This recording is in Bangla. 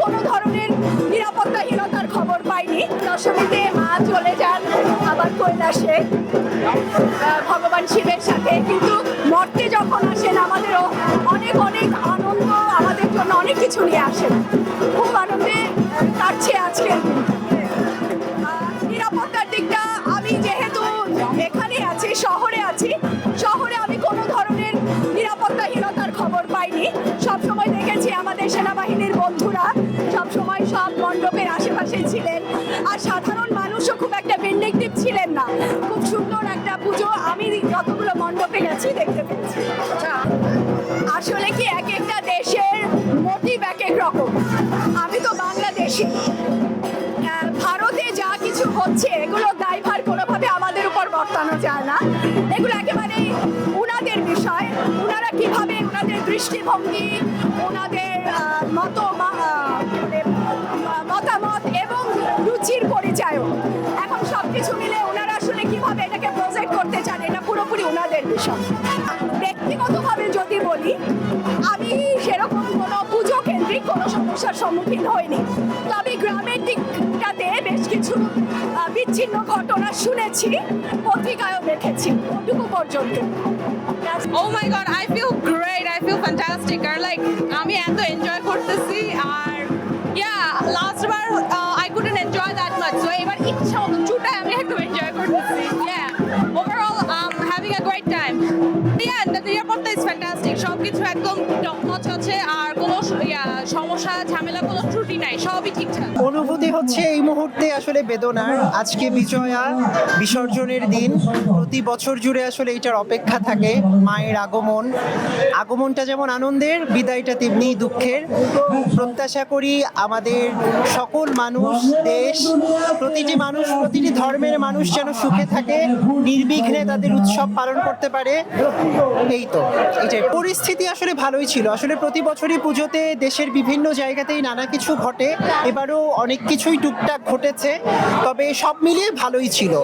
কোনো ধরনের নিরাপত্তাহীনতার খবর পাইনি। দশমীতে মা চলে যান, আবার কৈলাসে। ভগবান শিবের সাথে। কিন্তু মর্তে যখন আসেন, আমাদেরও অনেক অনেক আনন্দ, আমাদের জন্য অনেক কিছু নিয়ে আসেন। খুব আনন্দে কাটছে আজকের নিরাপত্তার দিকটা আমি যেহেতু এখানে আছি, শহরে আছি, শহরে আমি কোনো ধরনের নিরাপত্তাহীনতার খবর পাইনি। সব সময় দেখেছি আমাদের সেনাবাহিনীর সাধারণ মানুষও খুব একটা বেন্ডিকটিভ ছিলেন না। খুব সুন্দর একটা পুজো আমি যতগুলো মণ্ডপে গেছি দেখতে পেয়েছি। আসলে কি এক একটা দেশের মোটিভ এক এক রকম? আমি তো বাংলাদেশি। আহ, ভারতে যা কিছু হচ্ছে এগুলো দায়ভার কোনোভাবে আমাদের উপর বর্তানো যায় না। এগুলো একেবারে উনাদের বিষয়। উনারা কীভাবে উনাদের দৃষ্টিভঙ্গি ওনাদের মত রুচির পরিচয়ও এখন সব কিছু মিলে ওনারা আসলে কীভাবে এটাকে প্রজেক্ট করতে চান, এটা পুরোপুরি ওনাদের বিষয়। ব্যক্তিগতভাবে যদি বলি, আমি সেরকম কোনো পুজো কেন্দ্রিক কোনো সমস্যার সম্মুখীন হইনি। তবে গ্রামের দিকটাতে বেশ কিছু বিচ্ছিন্ন ঘটনা শুনেছি, পত্রিকায়ও দেখেছি ওটুকু পর্যন্ত। ও my god I feel great I feel fantastic R like আমি এত এনজয় ফ্যান্টাস্টিক সব কিছু একদম টপ নচ আছে। সমস্যা ঝামেলা, কোনো ত্রুটি নাই, সবই ঠিকঠাক। অনুভূতি হচ্ছে এই মুহূর্তে আসলে বেদনার, আজকে বিজয়া বিসর্জনের দিন। প্রতি বছর জুড়ে আসলে এটার অপেক্ষা থাকে, মায়ের আগমন। আগমনটা যেমন আনন্দের, বিদায়টা তেমনি দুঃখের। প্রত্যাশা করি আমাদের সকল মানুষ, দেশ, প্রতিটি মানুষ, প্রতিটি ধর্মের মানুষ যেন সুখে থাকে, নির্বিঘ্নে তাদের উৎসব পালন করতে পারে। এই তো, এটাই। পরিস্থিতি আসলে ভালোই ছিল। আসলে প্রতি বছরই পুজোতে দেশের বিভিন্ন জায়গাতেই নানা কিছু ঘটে। এবারও অনেক কিছুই টুকটাক ঘটেছে তবে সব মিলিয়ে ভালোই ছিল।